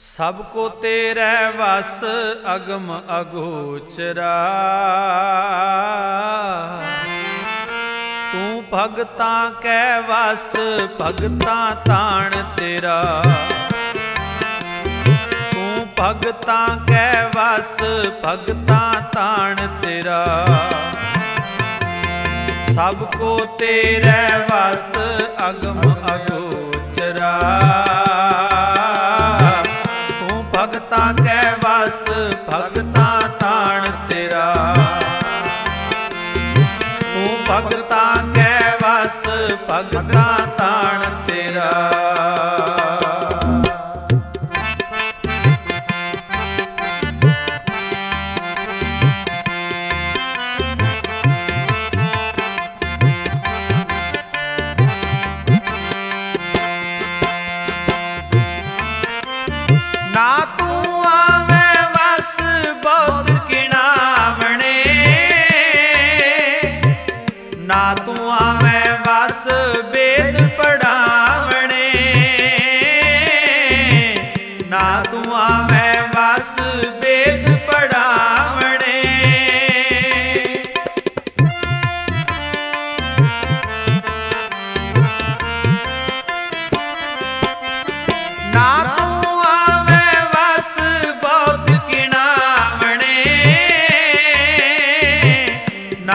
ਸਭ ਕੋ ਤੇਰੇ ਵਸ ਅਗਮ ਅਗੋਚਰਾ। ਤੂੰ ਭਗਤਾਂ ਕੈ ਵਸ, ਭਗਤਾਂ ਤਾਣ ਤੇਰਾ। ਤੂੰ ਭਗਤਾਂ ਕੈ ਵਸ, ਭਗਤਾਂ ਤਾਣ ਤੇਰਾ। ਸਭ ਕੋ ਤੇਰੇ ਵਸ ਅਗਮ ਅਗੋਚਰਾ। ਭਗਤਾਂ ਕੈ ਵਸ ਭਗਤਾਂ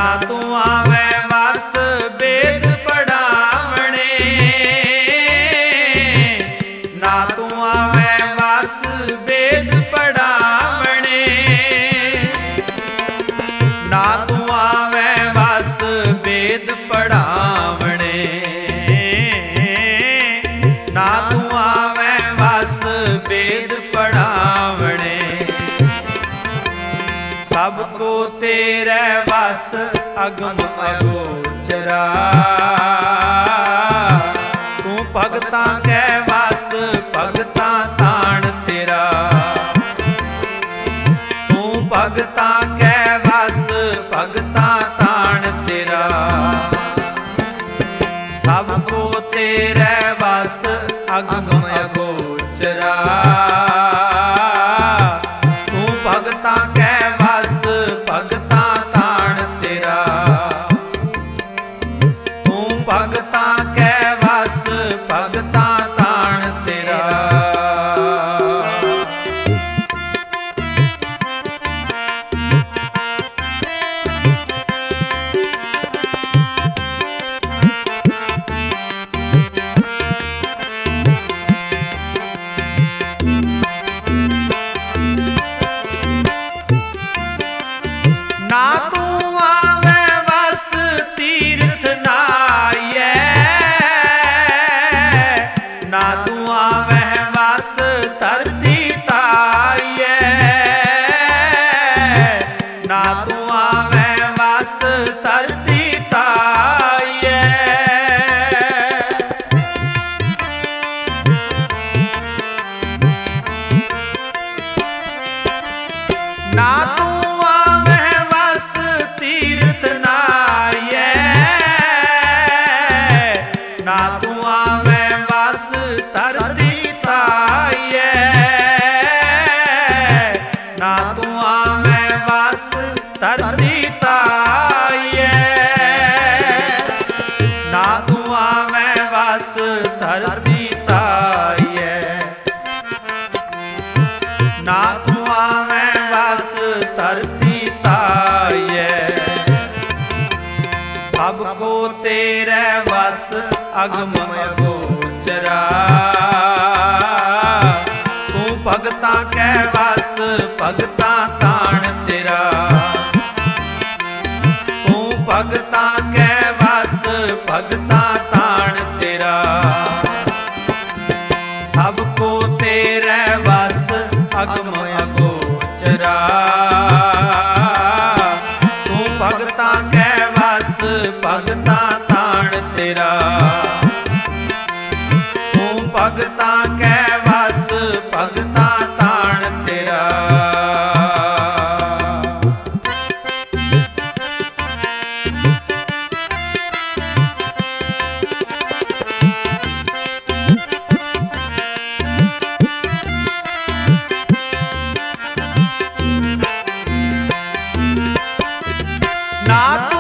ਨਾ ਅਗਮ ਅਗੋਚਰਾ ਤੂੰ ਭਗਤਾਂ ਕੈ ਵਸ, ਭਗਤਾਂ ਤਾਣ ਤੇਰਾ। ਤੂੰ ਭਗਤਾਂ ਕੈ ਵਸ, ਭਗਤਾਂ ਤਾਣ ਤੇਰਾ। ਸਭ ਕੋ ਤੇਰੇ ਵਸ, ਅਗਮ ਅਗੋਚਰਾ ਤੂੰ ਆਵੇਂ ਵਸ ਧਰਤੀ ਤਾਈਐ। ਧਰਤੀ ਤਾਈਐ ਨਾ ਤੂੰ ਆਵੇਂ ਵਸ ਧਰਤੀ ਤਾਈਐ ਨਾ ਤੂੰ ਆਵੇਂ ਵਸ ਧਰਤੀ ਤਾਈਐ ਸਭ ਕੋ ਤੇਰੇ ਵਸ, ਅਗਮ ਅਗੋਚਰਾ। ਤੂੰ ਭਗਤਾਂ ਕੈ ਵਸ, ਭਗਤਾ ਤਾਣ ਨਾ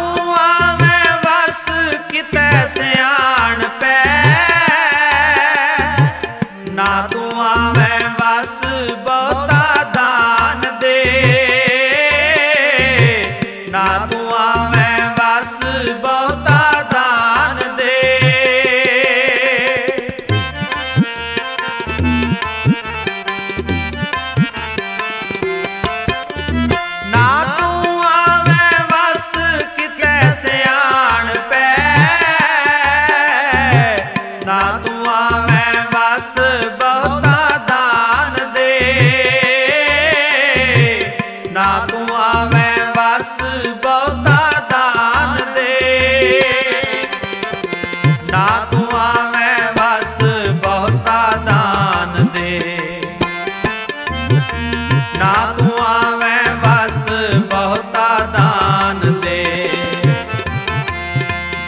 ਨਾ ਤੂੰ ਬਹੁਤਾ ਦਾਨ ਬਹੁਤਾ ਦਾਨ ਦੇ।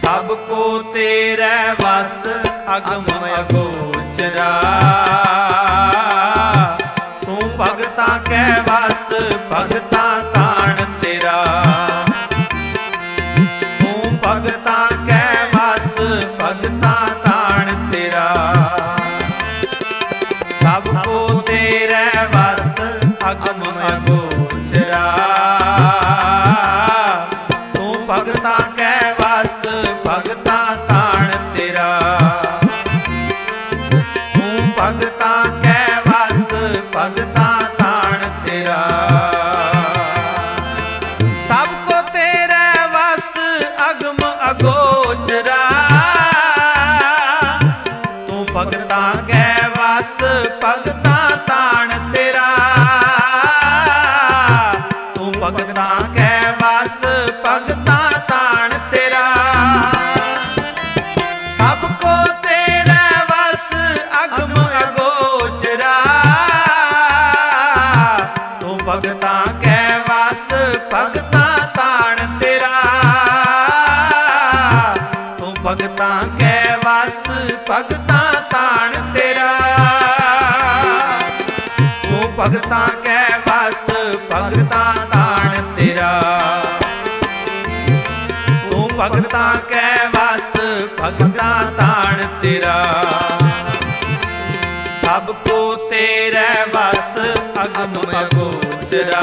ਸਭ ਕੋ ਤੇਰੇ ਵਸ ਅਗਮ ਅਗੋਚਰਾ। ਤੂੰ ਭਗਤਾ ਕਹਿ ਵਸ, ਭਗਤਾ ਭਗਤਾਂ ਕੈ ਵਸ, ਭਗਤਾਂ ਤਾਣ ਤੇਰਾ। ਤੂੰ ਭਗਤਾਂ ਕੈ ਵਸ, ਭਗਤਾਂ ਤਾਣ ਤੇਰਾ। ਤੂੰ ਭਗਤਾਂ ਕੈ ਵਸ, ਭਗਤਾਂ ਤਾਣ ਤੇਰਾ। ਤੂੰ ਭਗਤਾਂ ਕੈ ਵਸ, ਭਗਤਾਂ ਤਾਣ ਤੇਰਾ। ਸਭ ਕੋ ਤੇਰੇ ਵਸ, ਅਗਮ ਅਗੋਚਰਾ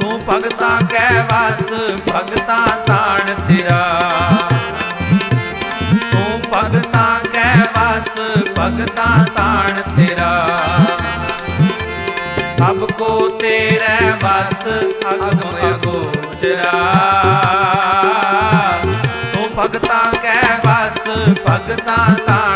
ਤੂੰ ਭਗਤਾਂ ਕੈ ਵਸ, ਭਗਤਾਂ ਤਾਣ ਤੇਰਾ। ਤੂੰ ਭਗਤਾਂ ਕੈ ਵਸ, ਭਗਤਾਂ ਤਾਣ ਤੇਰਾ। ਸਭ ਕੋ ਤੇਰੇ ਵਸ, ਅਗਮ ਅਗੋਚਰਾ। ਤੂੰ ਭਗਤਾਂ ਕੈ ਵਸ, ਭਗਤਾਂ ਤਾਣ